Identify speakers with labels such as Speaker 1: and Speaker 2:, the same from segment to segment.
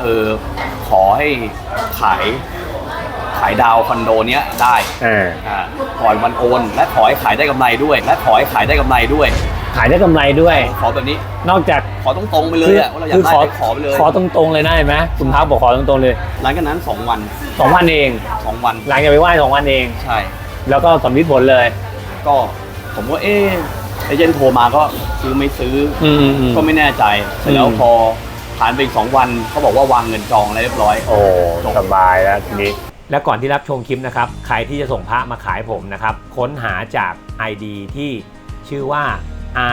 Speaker 1: เออขอให้ขายขายดาวคอนโดเนี้ยได้
Speaker 2: อ่า
Speaker 1: อ่าก่อนวันโอน และขอให้ขายได้กำไรด้วย และขอให้ขายได้กำไรด้วย
Speaker 2: ขายได้กำไรด้วย
Speaker 1: ขอแบบนี้
Speaker 2: นอกจาก
Speaker 1: ขอตรงๆไปเลยอะว่าเราอยากได้ไปขอไปเลย
Speaker 2: ขอตรงๆเลยนะเห็นไหมคุณพักบอกขอตรงๆเลย
Speaker 1: หลังจากนั้นสองวัน
Speaker 2: สองวันเอง
Speaker 1: สองวัน
Speaker 2: หลังจากไปไหว้สองวันเอง
Speaker 1: ใช่
Speaker 2: แล้วก็สำลิดผลเลย
Speaker 1: ก็ผมก็เอ๊ะเอเจนต์โทรมาก็ซื้อไม่ซื้ออ
Speaker 2: อืมอืมอืม
Speaker 1: ก็ไม่แน่ใจเสร็จแล้ว
Speaker 2: อืม
Speaker 1: พอ ผ่านไปอีกสองวันเขาบอกว่าวางเงินจองอะไรเรียบร้อย
Speaker 2: โอ้
Speaker 1: จบ
Speaker 2: สบายแล้วทีนี้ และก่อนที่รับชมคลิปนะครับใครที่จะส่งพระมาขายผมนะครับ ค้นหาจาก ID ที่ชื่อว่า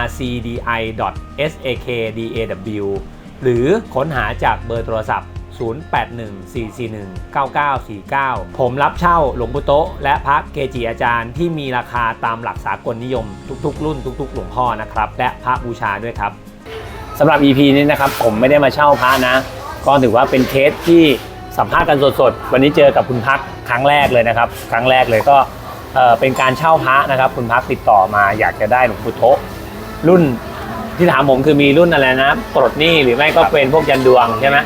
Speaker 2: rcdi.sakdaw หรือค้นหาจากเบอร์โทรศัพท์ 0814419949 ผมรับเช่าหลวงปู่โตะและพระเกจิอาจารย์ที่มีราคาตามหลักสากลนิยมทุกๆ รุ่นทุกๆ หลวงพ่อนะครับ และพระบูชาด้วยครับ สำหรับ EP นี้นะครับผมไม่ได้มาเช่าพระนะ ก็ถือว่าเป็นเคสที่สัมภาษณ์กันสดๆ วันนี้เจอกับคุณพักครั้งแรกเลยนะครับ ครั้งแรกเลยก็เอ่อเป็นการเช่าพระนะครับ คุณพักติดต่อมาอยากจะได้หลวงปู่โตะรุ่นที่ถามผมคือมีรุ่นอะไรนะปลดหนี้หรือไม่ก็เป็นพวกยันดวงใช่ไหม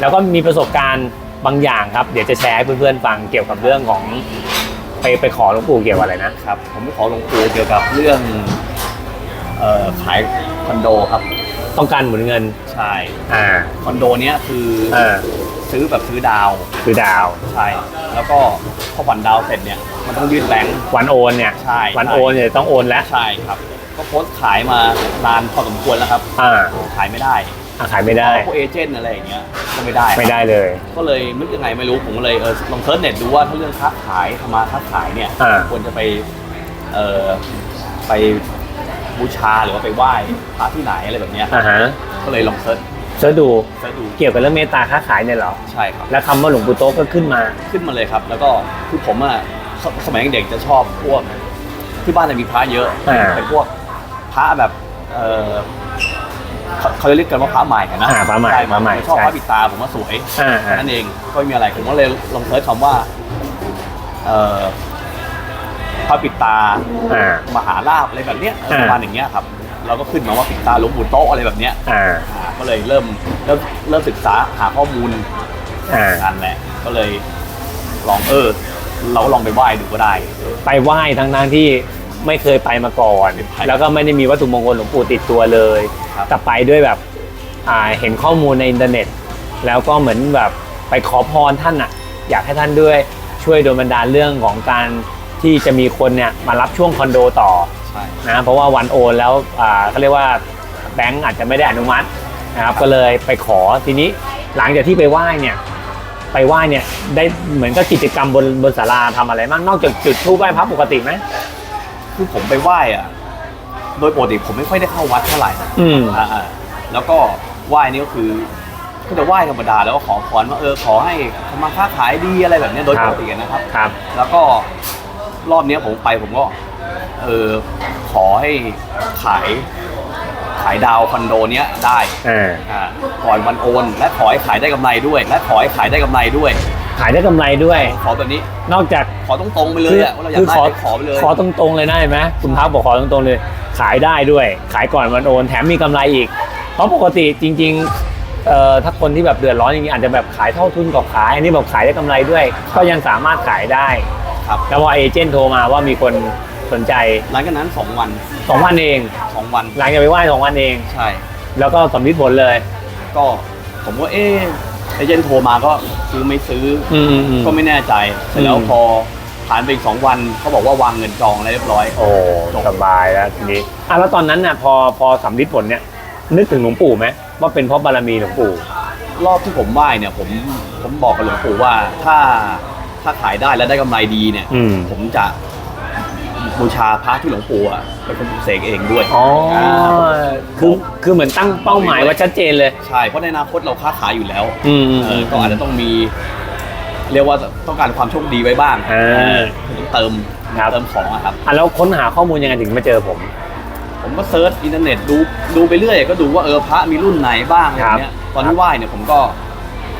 Speaker 2: แล้วก็มีประสบการณ์บางอย่างครับ เดี๋ยวจะแชร์ให้เพื่อนๆฟังเกี่ยวกับเรื่องของไปไปขอหลวงปู่เกี่ยวกับอะไรนะ
Speaker 1: ครับผมไม่ขอหลวงปู่เกี่ยวกับเรื่องเอ่อขายคอนโดครับ
Speaker 2: ต้องการหมุนเงิน
Speaker 1: ใช่
Speaker 2: อ่า
Speaker 1: คอนโดเนี้ยคือ
Speaker 2: อ่า
Speaker 1: ซื้อแบบซื้อดาว
Speaker 2: คือดาว
Speaker 1: ใช่แล้วก็พอผ่อนดาวเสร็จเนี่ยมันต้องยื่นแบงค์
Speaker 2: วันโอนเนี่ย
Speaker 1: ใช่
Speaker 2: วันโอนเนี่ยต้องโอนแล้ว
Speaker 1: ใช่ครับ ก็โพสต์ขายมานานพอสมควรแล้วครับ
Speaker 2: อ่า
Speaker 1: ขายไม่ได้
Speaker 2: อะขายไม่ได้
Speaker 1: พวกเอเจนต์อะไรอย่างเงี้ยก็ไม่ได้
Speaker 2: ไม่ได้เลย
Speaker 1: ก็เลยนึกยังไงไม่รู้ผมก็เลยเออลองเซิร์ชเน็ตดูว่าถ้าเรื่องค้าขายทำมาค้าขายเนี่ย
Speaker 2: อ่า
Speaker 1: ควรจะไปเอ่อไป บูชาหรือว่าไปไหว้พระที่ไหนอะไรแบบเนี้ย
Speaker 2: อ่าฮะ
Speaker 1: ก็เลยลองเซิร์ช
Speaker 2: เสิร์ชดู
Speaker 1: เซิร์ชดู
Speaker 2: เกี่ยวกับเรื่องเมตตาค้าขายเนี่ยเหรอ
Speaker 1: ใช่ครับ
Speaker 2: แล้วคำว่าหลวงปู่โต๊ะก็ขึ้นมา
Speaker 1: ขึ้นมาเลยครับ แล้วก็คือผมอะสสมัยเด็กๆจะชอบพวกที่บ้านจะมีพระเยอะ
Speaker 2: อ่า
Speaker 1: เป็นพวกพระแบบเออเขาเขาจะเรียกกันว่าพระใหม่อะนะ
Speaker 2: อ่าพระใหม่
Speaker 1: ช่
Speaker 2: พระใหม่
Speaker 1: ชอบ
Speaker 2: ใช่
Speaker 1: พระปิดตาผมว่าสวย
Speaker 2: อ่า
Speaker 1: แค่
Speaker 2: อ่า
Speaker 1: นั้นเองก็ไม่มีอะไรผมก็เลยลองเซิร์ชคำว่าเอ่อ พระปิดตา
Speaker 2: อ่า
Speaker 1: มหาลาภอะไรแบบเนี้ย
Speaker 2: อ่า
Speaker 1: ประมาณอย่างเงี้ยครับ เราก็ขึ้นมาว่าปิดตาหลวงปู่โต๊ะอะไรแบบเนี้ย
Speaker 2: อ่า
Speaker 1: อ่าก็เลยเริ่มเริ่มเริ่มศึกษาหาข้อมูล
Speaker 2: อ่า
Speaker 1: กันแหละก็เลยลองเออ เราลองไปไหว้ดูก็ได้
Speaker 2: ไปไหว้ทั้งทั้งๆที่ไม่เคยไปมาก่อน
Speaker 1: ไม่ไป
Speaker 2: แล้วก็ไม่ได้มีวัตถุมงคลหลวงปู่ติดตัวเลย
Speaker 1: ครับ
Speaker 2: แต่ไปด้วยแบบอ่าเห็นข้อมูลในอินเทอร์เน็ต แล้วก็เหมือนแบบไปขอพรท่านอะ อยากให้ท่านด้วยช่วยโดนบันดาลเรื่องของการ ที่จะมีคนเนี่ยมารับช่วงคอนโดต่อ
Speaker 1: ใช่
Speaker 2: นะเพราะว่าวันโอนแล้วอ่าเขาเรียกว่าแบงก์อาจจะไม่ได้อนุมัตินะครับก็เลยไปขอทีนี้หลังจากที่ไปไหว้เนี่ยไปไหว้เนี่ยได้เหมือนกับกิจกรรมบนบนศาลาทำอะไรบ้างนอกจากจุดธูปไหว้พระปกติไหม
Speaker 1: คือผมไปไหว้อะโดยปกติผมไม่ค่อยได้เข้าวัดเท่าไหร่นะ
Speaker 2: อืม
Speaker 1: อ่าๆแล้วก็ไหว้นี่ก็คือก็จะไหว้ธรรมดาแล้วก็ขอพรว่าเออขอให้ทำมาค้าขายดีอะไรแบบเนี้ยโดย
Speaker 2: ครั
Speaker 1: ป
Speaker 2: บ
Speaker 1: กตินะครับ
Speaker 2: ครับ
Speaker 1: แล้วก็ รอบเนี้ยผมไปผมก็เออขอให้ขายขายดาวคอนโดเนี้ยได้
Speaker 2: อ่า
Speaker 1: อ่าก่อนวันโอนและขอให้ขายได้กำไรด้วย และขอให้ขายได้กำไรด้วย
Speaker 2: ขายได้กำไรด้วย
Speaker 1: ขอแบบนี้
Speaker 2: นอกจาก
Speaker 1: ขอตรงๆไปเลยอะว่าเราอยาก
Speaker 2: คือ
Speaker 1: ได้
Speaker 2: ขอ
Speaker 1: ไปขอไปเลย
Speaker 2: ขอตรงๆเลยนะเห็นไหมคุณพักบอกขอตรงๆเลย ขายได้ด้วย ขายก่อนวันโอนแถมมีกำไรอีก เพราะปกติจริงๆเอ่อถ้าคนที่แบบเดือดร้อนจริงๆอาจจะแบบขายเท่าทุนกับขายอันนี้บอกขายได้กำไรด้วย ก็ยังสามารถขายได้
Speaker 1: ครับ
Speaker 2: แล้วพอเอเจนต์โทรมาว่ามีคนสนใจ
Speaker 1: หลังจากนั้นสองวัน
Speaker 2: สองวันเอง
Speaker 1: สองวัน
Speaker 2: หลังจากไปไหว้สองวันเอง
Speaker 1: ใช่
Speaker 2: แล้วก็สำลิดผลเลย
Speaker 1: ก็ผมก็เอ๊ะเอเจนต์โทรมาก็ซื้อไม่ซื้ออ
Speaker 2: อืมอืมอืม
Speaker 1: ก็ไม่แน่ใจเสร็จแล้ว
Speaker 2: อืม
Speaker 1: พอผ่านไปอีกสองวันเขาบอกว่าวางเงินจองอะไรเรียบร้อย
Speaker 2: โอ้สบายแล้วทีนี้อะแล้วตอนนั้นน่ะพอพอสำลิดผลเนี่ยนึกถึงหลวงปู่ไหมว่าเป็นเพราะบารมีหลวงปู่
Speaker 1: รอบที่ผมไหว้เนี่ยผมผมบอกกับหลวงปู่ว่าถ้า ถ้าขายได้และได้กำไรดีเนี่ย
Speaker 2: อืม
Speaker 1: ผมจะบูชาพระที่หลวงปู่อะเป็นคนปลุกเสกเองด้วย
Speaker 2: อ๋อ
Speaker 1: อ่า
Speaker 2: คือคือเหมือนตั้งเป้าหมายไว่าชัดเจนเลย
Speaker 1: ใช่เพราะในอนาคตเราค้าขายอยู่แล้ว
Speaker 2: อืมอืม
Speaker 1: เออก็อาจจะต้องมี เรียกว่าต้องการความโชคดีไว้บ้าง
Speaker 2: อ่า
Speaker 1: ต้องเติม
Speaker 2: ครับ
Speaker 1: เติมของอะครับ
Speaker 2: อะแล้วค้นหาข้อมูลยังไงถึงมาเจอผม
Speaker 1: ผมก็เซิร์ชอินเทอร์เน็ตดูดูไปเรื่อยก็ดูว่าเออพระมีรุ่นไหนบ้างอะไร
Speaker 2: ครับ
Speaker 1: เงี้ยตอนที่ไหว้เนี่ยผมก็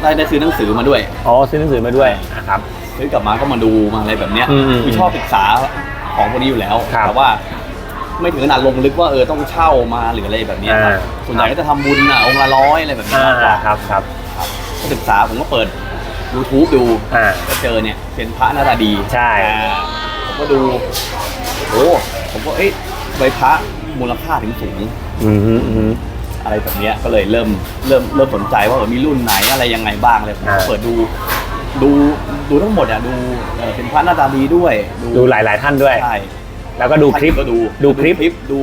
Speaker 1: ได้ได้ซื้อหนังสือมาด้วย
Speaker 2: อ๋อซื้อหนังสือมาด้วยนะครับ
Speaker 1: ซื้อกลับมาก็มาดูมาอะไรแบบเนี้ย
Speaker 2: อืมอืม
Speaker 1: คือชอบศึกษาของพวกนี้อยู่แล้ว
Speaker 2: ครับ
Speaker 1: แต่ว่า ไม่ถึงขนาดลงลึกว่าเออต้องเช่ามาหรืออะไรแบบเนี้ยครับ
Speaker 2: อ่า
Speaker 1: ส่วนใหญ่ก็จะทำบุญอะองค์ละร้อยอะไรแบบนี้
Speaker 2: อ่ามา
Speaker 1: กกว่า
Speaker 2: ครับครับ
Speaker 1: ศึกษาผมก็เปิด YouTube ดู
Speaker 2: อ่า
Speaker 1: ก็เจอเนี่ยเป็นพระหน้าตาดี
Speaker 2: ใช่
Speaker 1: อ่าผมก็ดูโอ้ผมก็เอ้ยใบพระมูลค่าถึงสูง
Speaker 2: อืมฮึอืมฮึ
Speaker 1: อะไรแบบเนี้ยก็เลยเริ่มเริ่มเริ่มสนใจว่าเออมีรุ่นไหนอะไรยังไงบ้างเลยผมก็
Speaker 2: อ่า
Speaker 1: เปิดดูดู ดูทั้งหมดอะดูเอ่อเป็นพระหน้าตาดีด้วย
Speaker 2: ดูหลาย ๆ ท่านด้วย
Speaker 1: ใช่
Speaker 2: แล้วก็ดูคลิป
Speaker 1: ก็ดู
Speaker 2: ดูคลิป
Speaker 1: ดู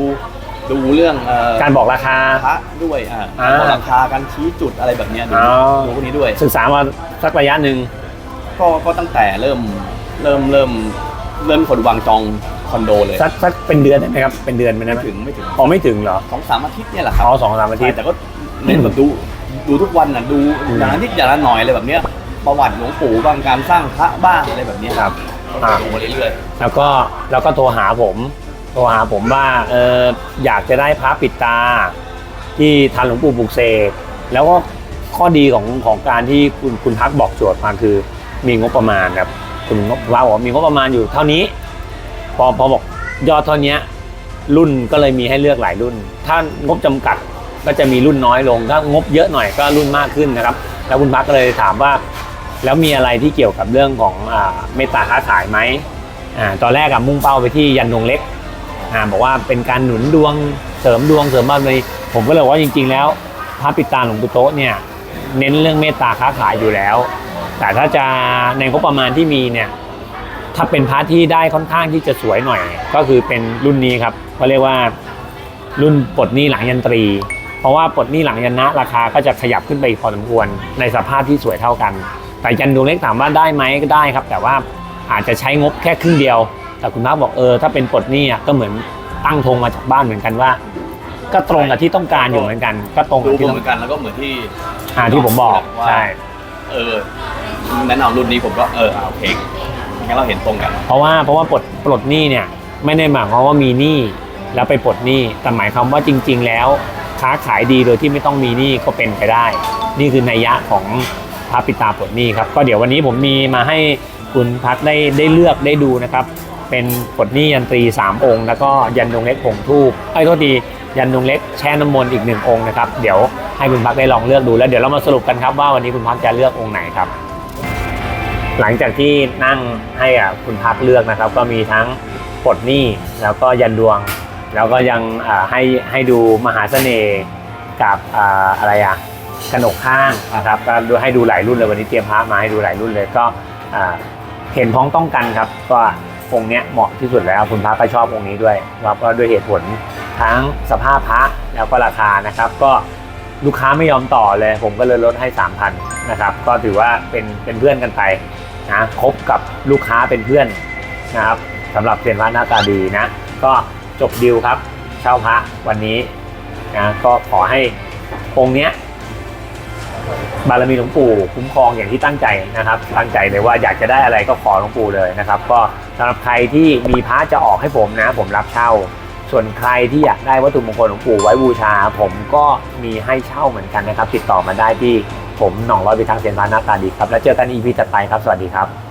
Speaker 1: ดูเรื่องเอ่อ
Speaker 2: การบอกราคา
Speaker 1: พระด้วยอ่า
Speaker 2: อ่า
Speaker 1: บอกราคาการชี้จุดอะไรแบบเนี้ยดู
Speaker 2: อ๋อ
Speaker 1: ดูพวกนี้ด้วย
Speaker 2: ศึกษามาสักระยะหนึ่ง
Speaker 1: ก็ก็ตั้งแต่เริ่มเริ่มเริ่มเริ่มคนวางจองคอนโดเลย
Speaker 2: สักสักเป็นเดือนได้ไหมครับ เป็นเดือนไหม
Speaker 1: ไม่
Speaker 2: นะ
Speaker 1: ถึงไม่ถึง
Speaker 2: อ๋อไม่ถึงเหรอ
Speaker 1: สองสามอาทิตย์เนี่ยแหละครับ
Speaker 2: อ๋อสองสามอาทิตย์
Speaker 1: ใช่แต่ก็เน้นแบบดูดูทุกวันน่ะดู
Speaker 2: อืม
Speaker 1: อย่างละนิดอย่างละหน่อยอะไรแบบเนี้ย ประวัติหลวงปู่บางการสร้างพระบ้างอะไรแบบเนี้ย
Speaker 2: ครับ
Speaker 1: ก็
Speaker 2: อ่า
Speaker 1: ดูมาเรื่อย
Speaker 2: แล้วก็แล้วก็โทรหาผมโทรหาผมว่าเอออยากจะได้พระปิดตา ที่ทันหลวงปู่ปลุกเสกแล้วก็ข้อดีของของการที่คุณคุณพักบอกโจทย์มาคือมีงบประมาณครับคุณงบว่าบอกว่ามีงบประมาณอยู่เท่านี้ พอพอบอกยอดเท่านี้รุ่นก็เลยมีให้เลือกหลายรุ่น ถ้างบจำกัดก็จะมีรุ่นน้อยลง ถ้างบเยอะหน่อยก็รุ่นมากขึ้นนะครับ แล้วคุณพักก็เลยถามว่า แล้วมีอะไรที่เกี่ยวกับเรื่องของเมตตาค้าขายไหมอตอนแรกอะมุ่งเป้าไปที่ยันดวงเล็กอบอกว่าเป็นการหนุนดวงเสริมดวงเสริมบารมีผมก็เลยบอกว่าจริง ๆ แล้วพระปิตาหลวงปู่โตเนี่ยเน้นเรื่องเมตตาค้าขายอยู่แล้ว แต่ถ้าจะในงบประมาณที่มีเนี่ยถ้าเป็นพร์ทที่ได้ค่อนข้างที่จะสวยหน่อย ก็คือเป็นรุ่นนี้ครับเขาเรียกว่ารุ่นปลดหนี้หลังยันตรี เพราะว่าปลดหนี้หลังยันนะราคาก็จะขยับขึ้นไปอีกพอสมควรในสภาพที่สวยเท่ากัน แต่ยันดวงเล็กถามว่าได้ไหมก็ได้ครับ แต่ว่าอาจจะใช้งบแค่ครึ่งเดียว แต่คุณพักบอกเออถ้าเป็นปลดหนี้อะก็เหมือนตั้งธงมาจากบ้านเหมือนกันว่า ก็ตรงกับที่ต้องการอยู่เหมือนกัน ก็ตรง
Speaker 1: ๆ
Speaker 2: กับ
Speaker 1: ดู
Speaker 2: ที่
Speaker 1: เห
Speaker 2: ต้อง
Speaker 1: มือนกันแล้วก็เหมือนที่
Speaker 2: อ่าที่ผมบอก
Speaker 1: ว่า
Speaker 2: ใช่
Speaker 1: เออแนะนำรุ่นนี้ผมก็เอออะโอเคงั้นเราเห็นตรงกัน
Speaker 2: เพราะว่าเพราะว่าปลดปลดหนี้เนี่ยไม่ได้หมายความว่ามีหนี้แล้วไปปลดหนี้แต่หมายความว่าจริง ๆ แล้วค้าขายดีโดยที่ไม่ต้องมีหนี้ก็เป็นไปได้ นี่คือนัยยะของ พระปิตาปลดหนี้ครับก็เดี๋ยววันนี้ผมมีมาให้คุณพักได้ได้เลือกได้ดูนะครับ เป็นปลดหนี้ยันตรี 3 องค์ แล้วก็ยันดวงเล็กผงทูบไอ้โทษดียันดวงเล็กแช่น้ำมนต์อีกหนึ่งองค์นะครับเดี๋ยวให้คุณพักได้ลองเลือกดูแล้วเดี๋ยวเรามาสรุปกันครับว่าวันนี้คุณพักจะเลือกองค์ไหนครับ หลังจากที่นั่งให้อะคุณพักเลือกนะครับ ก็มีทั้งปลดหนี้แล้วก็ยันดวง แล้วก็ยังให้ให้ดูมหาเสน่ห์กับออะไรอะ กระหนกข้างนะครับก็ดูให้ดูหลายรุ่นเลยวันนี้เตรียมพระมาให้ดูหลายรุ่นเลยก็เห็นพ้องต้องกันครับก็องค์เนี้ยเหมาะที่สุดแล้วคุณพักก็ชอบองค์นี้ด้วยครับก็ด้วยเหตุผลทั้งสภาพพระแล้วก็ราคานะครับ ก็ลูกค้าไม่ยอมต่อเลย ผมก็เลยลดให้ 3,000นะครับก็ถือว่าเป็นเป็นเพื่อนกันไปนะคบกับลูกค้าเป็นเพื่อนนะครับสำหรับเซียนพระหน้าตาดีนะ ก็จบดีลครับเช่าพระวันนี้นะก็ขอให้องค์เนี้ย บารมีหลวงปู่คุ้มครองอย่างที่ตั้งใจนะครับ ตั้งใจเลยว่าอยากจะได้อะไรก็ขอหลวงปู่เลยนะครับ ก็สำหรับใครที่มีพระจะออกให้ผมนะ ผมรับเช่า ส่วนใครที่อยากได้วัตถุมงคลหลวงปู่ไว้บูชา ผมก็มีให้เช่าเหมือนกันนะครับ ติดต่อมาได้ที่ผมหน่องร้อยพิทักษ์เซียนพานาตาดีครับ แล้วเจอกันอีพีถัดไปครับ สวัสดีครับ